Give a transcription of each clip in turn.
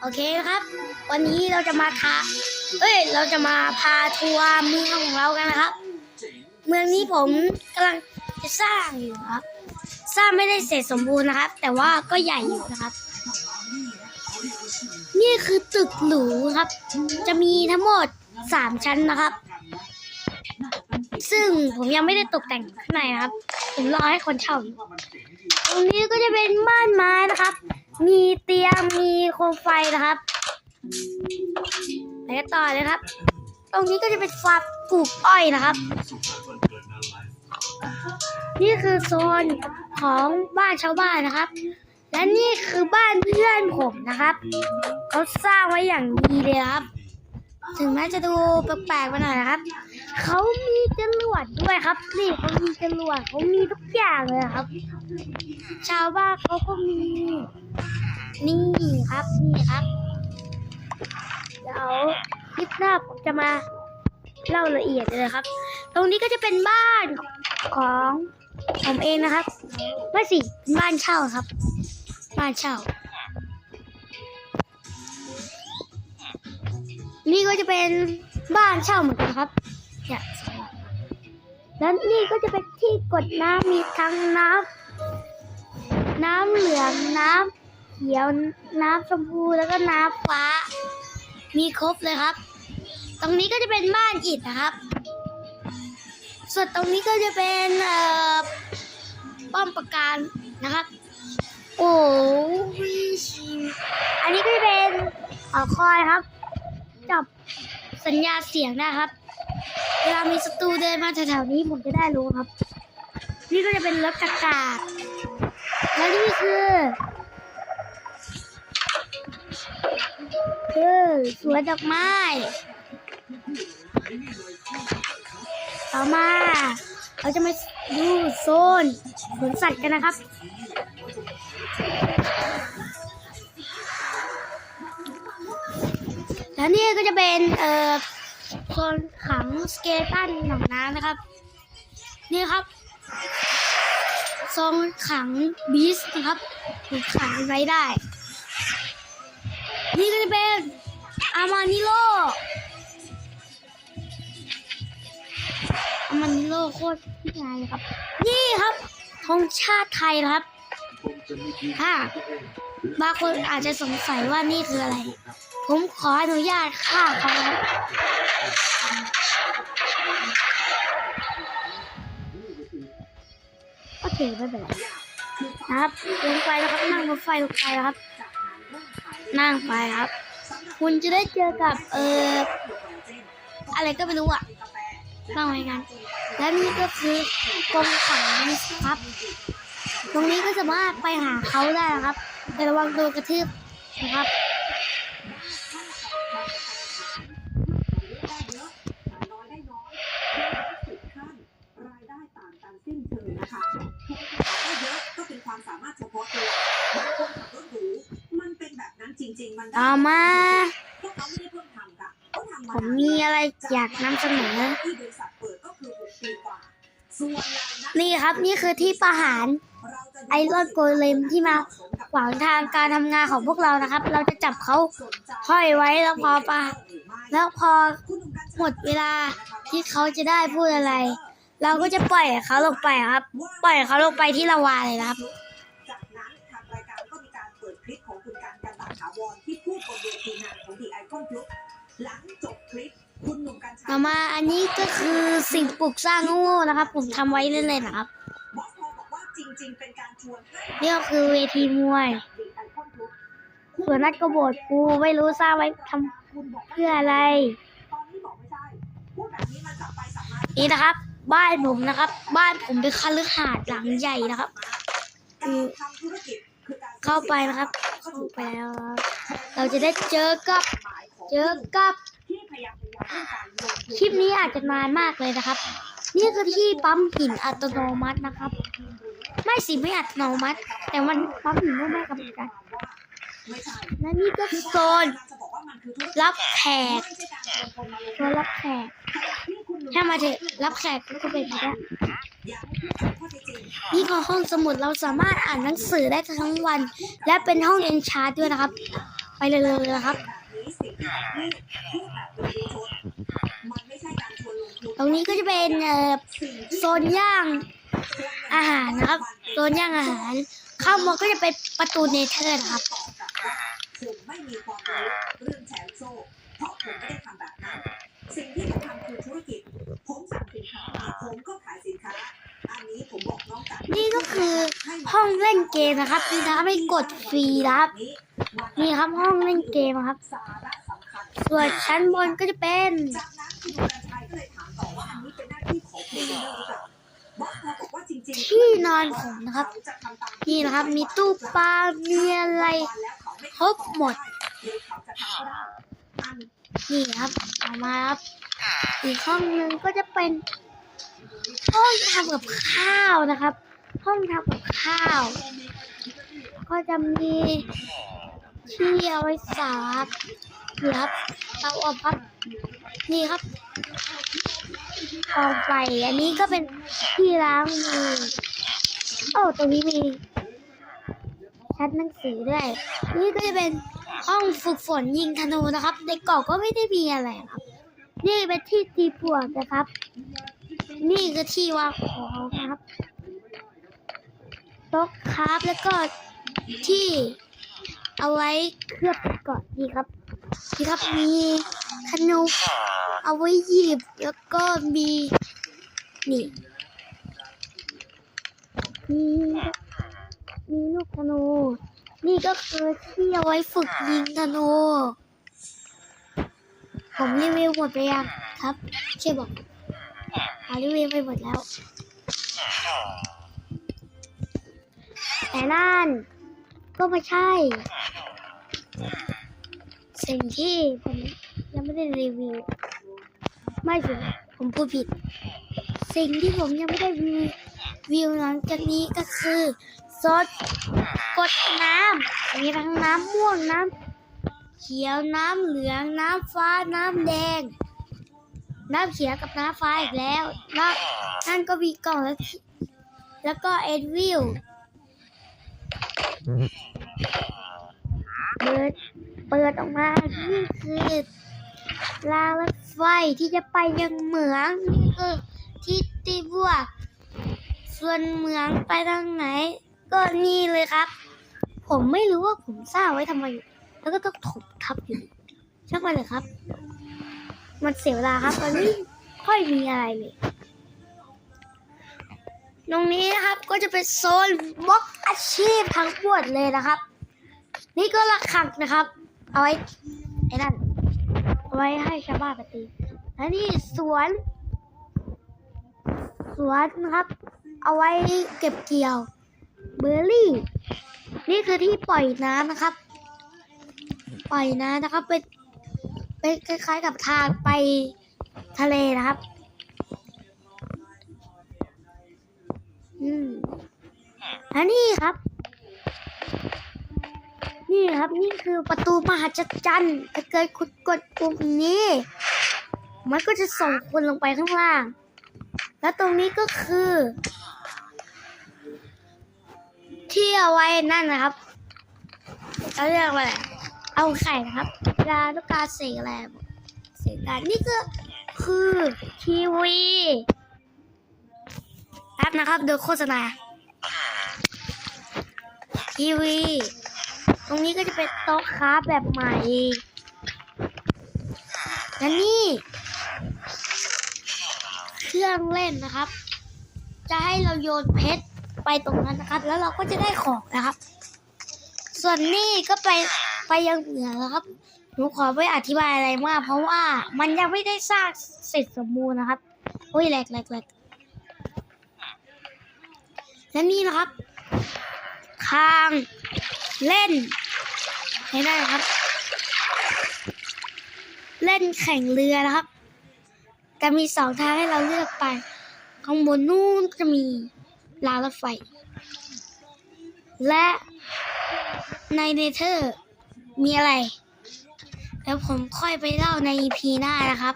โอเคครับ วันนี้เราจะมาทาเอ้ย เราจะมาพาทัวร์เมืองของเรากันนะครับ เมืองนี้ผมกำลังจะสร้างอยู่ครับ สร้างไม่ได้เสร็จสมบูรณ์นะครับ แต่ว่าก็ใหญ่อยู่นะครับ นี่คือตึกหรูครับ จะมีทั้งหมดสามชั้นนะครับ ซึ่งผมยังไม่ได้ตกแต่งข้างในนะครับ ผมรอให้คนเช่าอยู่ตรงนี้ก็จะเป็นบ้านไม้นะครับ มีเตียงมีโคมไฟนะครับไปกันต่อเลยครับ ตรงนี้ก็จะเป็นฟาร์มปลูกอ้อยนะครับ นี่คือโซนของบ้านชาวบ้านนะครับ และนี่คือบ้านเพื่อนผมนะครับ เขาสร้างไว้อย่างดีเลยครับ ถึงแม้จะดูแปลกๆไปหน่อยนะครับ เขามีจรวดด้วยครับนี่เขามีจรวดเขามีทุกอย่างเลยครับ ชาวบ้านเขาก็มี นี่ครับนี่ครับ เดี๋ยวคลิปหน้าผมจะมาเล่าละเอียดเลยครับ ตรงนี้ก็จะเป็นบ้านของผมเองนะครับไม่สิบ้านเช่าครับ บ้านเช่า นี่ก็จะเป็นบ้านเช่าเหมือนกันครับเนี่ยแล้วนี่ก็จะเป็นที่กดน้ำมีทั้งน้ำน้ำเหลืองน้ำ ขียว น้ำชมพูแล้วก็น้ำฟ้า มีครบเลยครับ ตรงนี้ก็จะเป็นบ้านอิฐนะครับ ส่วนตรงนี้ก็จะเป็นเอ่อป้อมปราการนะครับ โอ้ยอันนี้ก็จะเป็นหอคอยครับ จับสัญญาเสียงนะครับเวลามีศัตรูเดินมาแถวๆนี้ผมจะได้รู้ครับ นี่ก็จะเป็นรถกระกาและนี่คือ คือสวนดอกไม้ ต่อมา เราจะมาดูโซนสวนสัตว์กันนะครับ แล้วนี่ก็จะเป็นเอ่อโซนขังสเกตันหนองน้ำนะครับ นี่ครับโซนขังบีสนะครับถูกขังไว้ได้ นี่ก็จะเป็นอามานิโลอามานิโลโคตรที่ใหญ่เลยครับ นี่ครับธงชาติไทยนะครับถ้าบางคนอาจจะสงสัยว่านี่คืออะไร ผมขออนุญาตฆ่าเขาครับโอเคไม่เป็นไรนะครับลงไปแล้วครับนั่งรถไฟลงไปแล้วครับ นั่งไปครับ คุณจะได้เจอกับเอออะไรก็ไม่รู้อะนั่งไปกัน และนี่ก็คือกรงขังครับ ตรงนี้ก็สามารถไปหาเขาได้นะครับแต่ระวังโดนกระทืบนะครับ ทำมา ผมมีอะไรอยากนำเสนอที่บริษัทเปิดก็คือหกปีกว่าส่วนรายได้นี่ครับนี่คือที่ประหารเราจะดูไอรอนโกเลมที่มาขวางทางการทำงานของพวกเรานะครับ เราจะจับเขาสนใจห้อยไว้แล้วพอปะหรือไม่แล้วพอคุณหนุ่มกัญชัยหมดเวลาที่เขาจะได้พูดอะไร เราก็จะปล่อยเขาลงไปครับ ปล่อยเขาลงไปที่ละวาเลยนะครับ บนเวทีงานของดีไอคอนกรุ๊ปหลังจบคลิปคุณหนุ่มกัญชัยต่อมาอันนี้ก็คือสิ่งปลูกสร้างโง่ๆนะครับ ผมทำไว้เล่นๆนะครับบอสพอบอกว่าจริง ๆ เป็นการชวนให้นี่ก็คือเวทีมวยดีไอคอนกรุ๊ปส่วนนัดกบฏกูไม่รู้สร้างไว้ทำคุณบอกว่าเพื่ออะไร ตอนนี้บอกไม่ใช่พูดแบบนี้มันสับไปสับมานี่นะครับ บ้านผมนะครับ บ้านผมเป็นคฤหาสน์หลังใหญ่นะครับ การทำธุรกิจคือการ เข้าไปนะครับ เข้าไปแล้วเราจะได้เจอกับหมายของเจอกับที่พยายามพยายามต้องการลงทุนคลิปนี้อาจจะนานมากเลยนะครับ นี่คือที่ปั๊มหินอัตโนมัตินะครับ ไม่สิไม่อัตโนมัติ แต่มันปั๊มหินไม่แม่กับกันและนี่ก็โซนจะบอกว่ามันคือธุรกิจรับแขกโซนรับแขก ถ้ามาเถอะรับแขกก็เป็นแบบนี้อยากให้พูดข้อเท็จจริงนี่คือห้องสมุดเราสามารถอ่านหนังสือได้ทั้งวัน และเป็นห้องเอนชาร์ด้วยนะครับ ไปเลยเลยนะครับ ตรงนี้ก็จะเป็นโซนย่างอาหารนะครับโซนย่างอาหาร เข้ามาก็จะเป็นประตูเนเธอร์นะครับ ผมก็ขายสินค้า อันนี้ผมบอกน้องกันนี่ก็คือห้องเล่นเกมนะครับที่ทำให้กดฟรีนะครับนี่ครับห้องเล่นเกมครับ ส่วนชั้นบนก็จะเป็นจากนั้นคุณดวงชัยก็เลยถามต่อว่าอันนี้เป็นหน้าที่ของคุณเนอร์หรือเปล่าที่นอนผมนะครับ นี่นะครับมีตู้ปลามีอะไรครบหมด นี่ครับเอามาครับ อีกห้องหนึ่งก็จะเป็น ห้องทำกับข้าวนะครับ ห้องทำกับข้าว ก็จะมีที่เอาไว้สาบนี่ครับเตาอบครับนี่ครับกองไฟอันนี้ก็เป็นที่ล้างมือโอ้ตรงนี้มีชั้นหนังสือด้วย นี่ก็จะเป็นห้องฝึกฝนยิงธนูนะครับ ในเกล่องก็ไม่ได้มีอะไรครับ นี่เป็นที่ตีปวกนะครับ นี่คือที่วางของครับโต๊ะครับแล้วก็ที่เอาไว้เคลือบก่อนนี่ครับนี่ครับมีธนูเอาไว้หยิบแล้วก็มีนี่มีมีลูกธนู นี่ก็คือที่เอาไว้ฝึกยิงธนู ผมรีวิวหมดไปยังครับช่บอก อารีวิวไปหมดแล้ว แต่นั่น ก็ไม่ใช่ สิ่งที่ผมยังไม่ได้รีวิว ไม่สิผมพูดผิด สิ่งที่ผมยังไม่ได้รีวิวหลังจากนี้ก็คือซดกดน้ำมีทั้งน้ำม่วงน้ำเขียวน้ำเหลืองน้ำฟ้าน้ำแดง น้ำเขียวกับน้ำฟ้าอีกแล้ว แล้วนั่นก็มีกล่องแล้วแล้วก็เอ็ดวิลเปิดเปิดออกมานี่คือรางรถไฟที่จะไปยังเหมืองนี่คือที่ตีบวกส่วนเหมืองไปทางไหน ก็นี่เลยครับ ผมไม่รู้ว่าผมสร้างไว้ทำไม แล้วก็ต้องถมทับอยู่ช่างมันเลยครับ มันเสียเวลาครับมันไม่ค่อยมีอะไรเลย ตรงนี้นะครับก็จะเป็นโซนบล็อกอาชีพทั้งหมดเลยนะครับ นี่ก็ระฆังนะครับ เอาไว้ไอ้นั่นเอาไว้ให้ชาวบ้านไปตีและนี่สวน สวนนะครับ เอาไว้เก็บเกี่ยว เบอร์รี่ นี่คือที่ปล่อยน้ำนะครับ ปล่อยน้ำนะครับเป็น เป็นคล้ายๆกับทางไปทะเลนะครับ อืมอันนี้ครับ นี่ครับนี่คือประตูมหัศจรรย์ถ้าเกิดคุณกดปุ่มนี้ มันก็จะส่งคุณลงไปข้างล่าง แล้วตรงนี้ก็คือ ที่เอาไว้นั่นนะครับเขาเรียกว่าอะไร เอาไข่นะครับเวลาลูกกาเสกอะไรเสกได้นี่ก็คือทีวีแอปนะครับดูโฆษณาทีวี ตรงนี้ก็จะเป็นโต๊ะค้าแบบใหม่และนี่ เครื่องเล่นนะครับ จะให้เราโยนเพชรไปตรงนั้นนะครับ แล้วเราก็จะได้ของนะครับ ส่วนนี่ก็ไป ไปยังเหนือแล้วครับหนูขอไม่อธิบายอะไรมาก เพราะว่ามันยังไม่ได้สร้างเสร็จสมบูรณ์นะครับโอ้ยแหลกแหลกแหลกและนี่นะครับ ทางเล่นให้ได้ครับ เล่นแข่งเรือนะครับ จะมีสองทางให้เราเลือกไป ข้างบนนู้นจะมีรางรถไฟ และในเนเธอร์ มีอะไร แล้วผมค่อยไปเล่าใน EP หน้านะครับ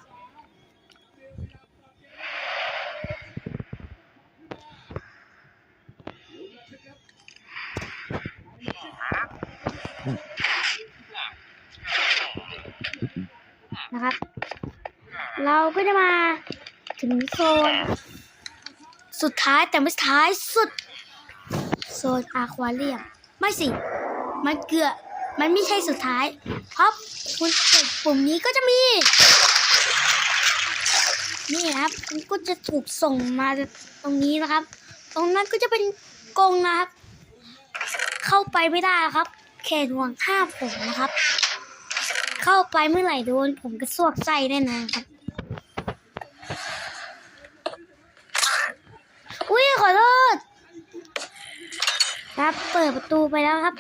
นะครับ เราก็จะมาถึงโซน สุดท้ายแต่ไม่ท้ายสุด โซนอาควาเรียม ไม่สิ มันเกือบ มันไม่ใช่สุดท้าย เพราะคุณกดปุ่มนี้ก็จะมี นี่ครับมันก็จะถูกส่งมาตรงนี้นะครับ ตรงนั้นก็จะเป็นกรงนะครับ เข้าไปไม่ได้ครับ เขตห่วงห้ามผมนะครับ เข้าไปเมื่อไหร่โดนผมกระซวกไส้แน่นอนครับอุ้ยขอโทษครับเปิดประตูไปแล้วครับ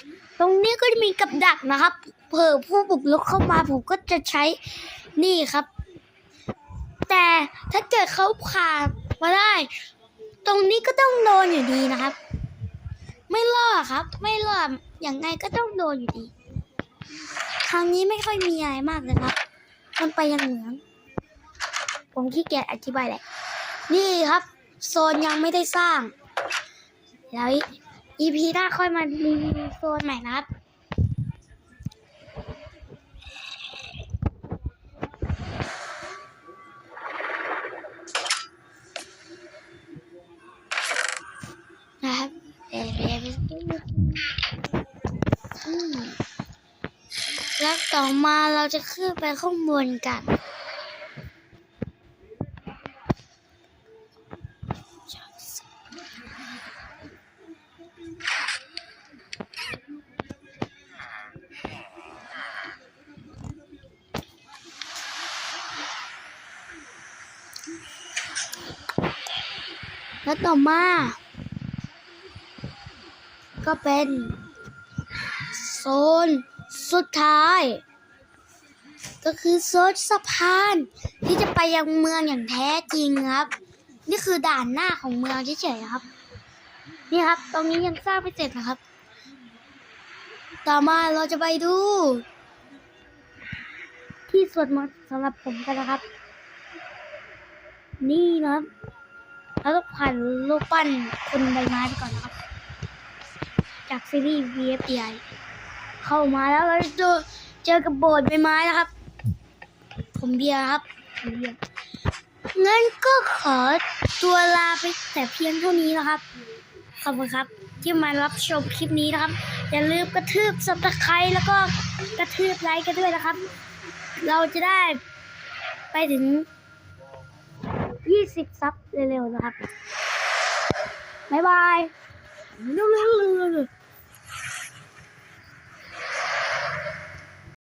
ตรงนี้ก็จะมีกับดักนะครับเผื่อผู้บุกรุกเข้ามาผมก็จะใช้นี่ครับ แต่ถ้าเกิดเขาผ่านมาได้ ตรงนี้ก็ต้องโดนอยู่ดีนะครับ ไม่รอดครับ ไม่รอดอย่างไงก็ต้องโดนอยู่ดีครั้งนี้ไม่ค่อยมีอะไรมากเลยครับ มันไปยังเหมือง ผมขี้เกียจอธิบายแหละ นี่ครับ โซนยังไม่ได้สร้าง แล้ว EP หน้าค่อยมารีวิวโซนใหม่นะครับนะครับเดี๋ยวแล้วต่อมาเราจะขึ้นไปข้างบนกัน แล้วต่อมา ก็เป็นโซนสุดท้าย ก็คือโซนสะพาน ที่จะไปยังเมืองอย่างแท้จริงครับ นี่คือด่านหน้าของเมืองเฉยๆครับ นี่ครับ ตรงนี้ยังสร้างไม่เสร็จนะครับ ต่อมาเราจะไปดู ที่สวดมนต์สำหรับผมกันนะครับ นี่นะครับ แล้วก็ผ่านรูปปั้นคนใบไม้ไปก่อนนะครับ จากซีรีส์ VFDI เข้ามาแล้วเราจะเจอเจอกับโบสถ์ใบไม้นะครับ ผมเบียร์ครับผมเบียร์งั้นก็ขอตัวลาไปแต่เพียงเท่านี้นะครับ ขอบคุณครับ ที่มารับชมคลิปนี้นะครับ อย่าลืมกระทืบสับตะไคร้แล้วก็กระทืบไลค์กันด้วยนะครับ เราจะได้ไปถึง 20ซับเร็วๆนะครับ บ๊ายบายเร็วๆ